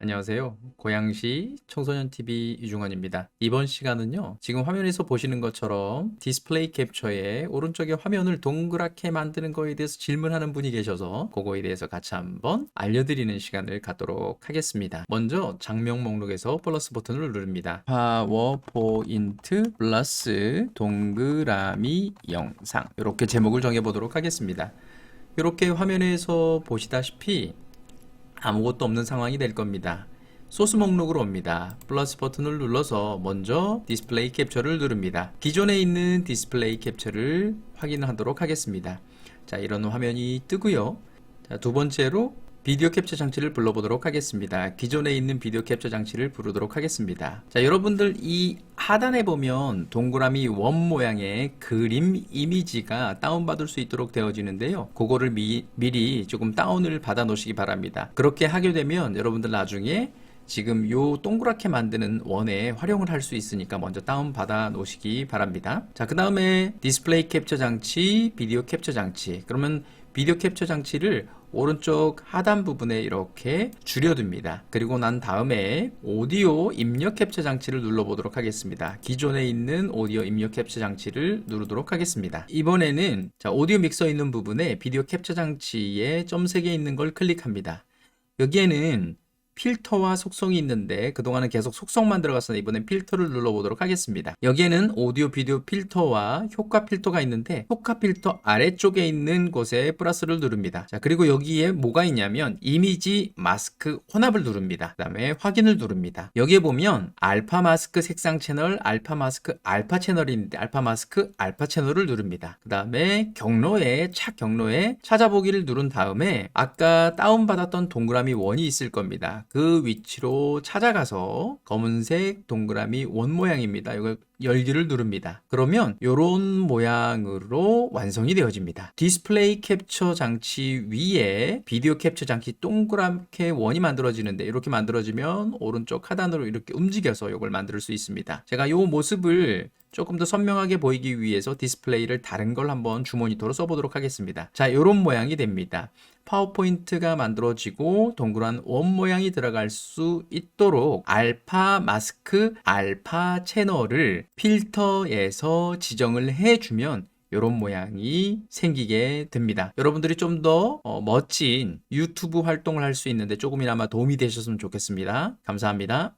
안녕하세요. 고양시 청소년TV 유중원입니다. 이번 시간은요, 지금 화면에서 보시는 것처럼 디스플레이 캡처에 오른쪽에 화면을 동그랗게 만드는 거에 대해서 질문하는 분이 계셔서 그거에 대해서 같이 한번 알려드리는 시간을 갖도록 하겠습니다. 먼저 장면 목록에서 플러스 버튼을 누릅니다. 파워포인트 플러스 동그라미 영상 이렇게 제목을 정해보도록 하겠습니다. 이렇게 화면에서 보시다시피 아무것도 없는 상황이 될 겁니다. 소스 목록으로 옵니다. 플러스 버튼을 눌러서 먼저 디스플레이 캡처를 누릅니다. 기존에 있는 디스플레이 캡처를 확인하도록 하겠습니다. 자, 이런 화면이 뜨고요. 자, 두 번째로 비디오 캡처 장치를 불러보도록 하겠습니다. 기존에 있는 비디오 캡처 장치를 부르도록 하겠습니다. 자, 여러분들 이 하단에 보면 동그라미 원 모양의 그림 이미지가 다운받을 수 있도록 되어지는데요. 그거를 미, 미리 조금 다운을 받아 놓으시기 바랍니다. 그렇게 하게 되면 여러분들 나중에 지금 요 동그랗게 만드는 원에 활용을 할 수 있으니까 먼저 다운 받아 놓으시기 바랍니다. 자, 그 다음에 디스플레이 캡처 장치, 비디오 캡처 장치. 그러면 비디오 캡처 장치를 오른쪽 하단 부분에 이렇게 줄여둡니다. 그리고 난 다음에 오디오 입력 캡처 장치를 눌러보도록 하겠습니다. 기존에 있는 오디오 입력 캡처 장치를 누르도록 하겠습니다. 이번에는 자, 오디오 믹서 있는 부분에 비디오 캡처 장치에 점 3개 있는 걸 클릭합니다. 여기에는 필터와 속성이 있는데 그동안은 계속 속성만 들어갔었는데 이번엔 필터를 눌러보도록 하겠습니다. 여기에는 오디오 비디오 필터와 효과 필터가 있는데 효과 필터 아래쪽에 있는 곳에 플러스를 누릅니다. 자 그리고 여기에 뭐가 있냐면 이미지 마스크 혼합을 누릅니다. 그 다음에 확인을 누릅니다. 여기에 보면 알파 마스크 색상 채널, 알파 마스크 알파 채널이 있는데 알파 마스크 알파 채널을 누릅니다. 그 다음에 경로에 차 경로에 찾아보기를 누른 다음에 아까 다운받았던 동그라미 원이 있을 겁니다. 그 위치로 찾아가서 검은색 동그라미 원 모양입니다. 이걸 열기를 누릅니다. 그러면 이런 모양으로 완성이 되어집니다. 디스플레이 캡처 장치 위에 비디오 캡처 장치 동그랗게 원이 만들어지는데 이렇게 만들어지면 오른쪽 하단으로 이렇게 움직여서 이걸 만들 수 있습니다. 제가 이 모습을 조금 더 선명하게 보이기 위해서 디스플레이를 다른 걸 한번 주모니터로 써보도록 하겠습니다. 자, 이런 모양이 됩니다. 파워포인트가 만들어지고 동그란 원 모양이 들어갈 수 있도록 알파 마스크 알파 채널을 필터에서 지정을 해주면 이런 모양이 생기게 됩니다. 여러분들이 좀 더 멋진 유튜브 활동을 할 수 있는데 조금이나마 도움이 되셨으면 좋겠습니다. 감사합니다.